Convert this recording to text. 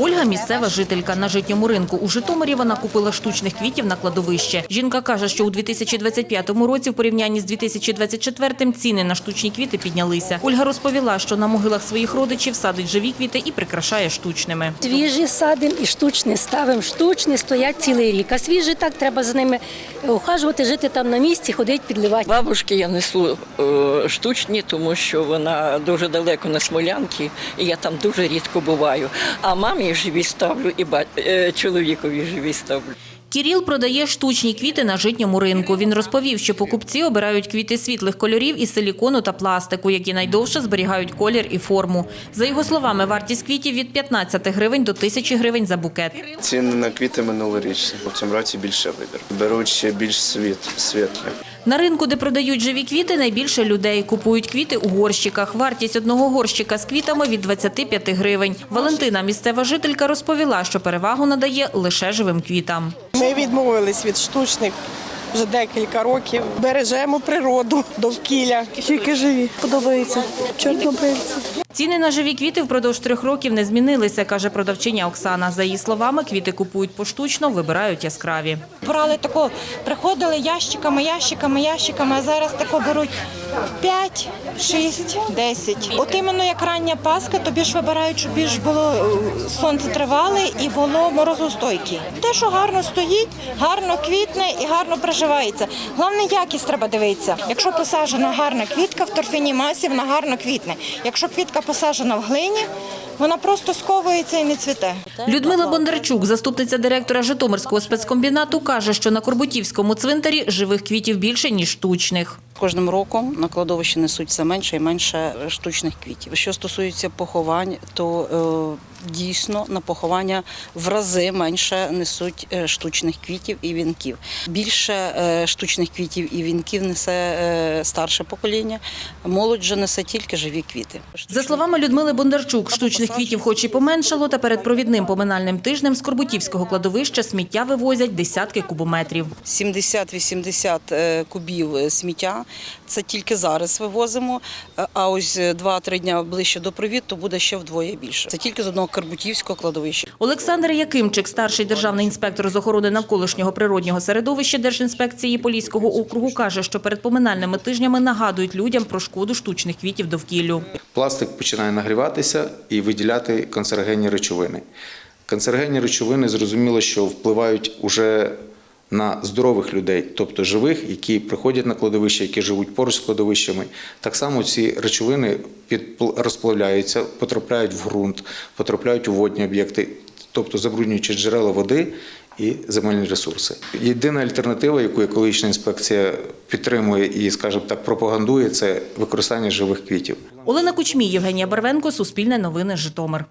Ольга місцева жителька. На житньому ринку у Житомирі вона купила штучних квітів на кладовище. Жінка каже, що у 2025 році в порівнянні з 2024 ціни на штучні квіти піднялися. Ольга розповіла, що на могилах своїх родичів садить живі квіти і прикрашає штучними. Свіжі садимо і штучні ставимо. Штучні стоять цілий рік. А свіжі так треба за ними ухажувати, жити там на місці, ходити, підливати. Бабушки я несу е, штучні, тому що вона дуже далеко на Смолянки, і я там дуже рідко буваю. А мамі живі ставлю і ба- е, чоловікові живі ставлю. Кіріл продає штучні квіти на житньому ринку. Він розповів, що покупці обирають квіти світлих кольорів із силікону та пластику, які найдовше зберігають колір і форму. За його словами, вартість квітів від 15 гривень до 1000 гривень за букет. Ціни на квіти минулорічні. В цьому році більше вибір. Беруть ще більш світ, світлі. На ринку, де продають живі квіти, найбільше людей. Купують квіти у горщиках. Вартість одного горщика з квітами від 25 гривень. Валентина, місцева жителька, розповіла, що перевагу надає лише живим квітам. Ми відмовились від штучних вже декілька років. Бережемо природу, довкілля. Тільки живі. Подобається. Подобається. Ціни на живі квіти впродовж трьох років не змінилися, каже продавчиня Оксана. За її словами, квіти купують поштучно, вибирають яскраві. брали тако, приходили ящиками, ящиками, ящиками, а зараз тако беруть 5, 6, 10. От іменно як рання паска, то більш вибирають, щоб більш було е, сонце тривале і було морозостойке. Те, що гарно стоїть, гарно квітне і гарно приживається. Головне, якість треба дивитися. Якщо посаджена гарна квітка в торфяній масі, вона гарно квітне. Якщо квітка посаджена в глині, вона просто сковується і не цвіте. Людмила Бондарчук, заступниця директора Житомирського спецкомбінату, каже, що на Корбутівському цвинтарі живих квітів більше, ніж штучних. Кожним роком на кладовище несуть все менше і менше штучних квітів. Що стосується поховань, то е, дійсно на поховання в рази менше несуть е, штучних квітів і вінків. Більше е, штучних квітів і вінків несе е, старше покоління. Молодь же несе тільки живі квіти. За словами Людмили Бондарчук, штучних квітів хоч і поменшало, та перед провідним поминальним тижнем з Корбутівського кладовища сміття вивозять десятки кубометрів. 70-80 е, кубів е, сміття. Це тільки зараз вивозимо. Е, А ось 2-3 дня ближче до привіт, то буде ще вдвоє більше. Це тільки з одного Карбутівського кладовища. Олександр Якимчик, старший державний інспектор з охорони навколишнього природнього середовища Держінспекції Поліського округу, каже, що перед поминальними тижнями нагадують людям про шкоду штучних квітів довкіллю. Пластик починає нагріватися і виділяти канцерогенні речовини. Канцерогенні речовини зрозуміло, що впливають уже на здорових людей, тобто живих, які приходять на кладовище, які живуть поруч з кладовищами. Так само ці речовини розплавляються, потрапляють в ґрунт, потрапляють у водні об'єкти, тобто забруднюючи джерела води і земельні ресурси. Єдина альтернатива, яку екологічна інспекція підтримує і, скажімо так, пропагандує, це використання живих квітів. Олена Кучмій, Євгенія Барвенко, Суспільне новини, Житомир.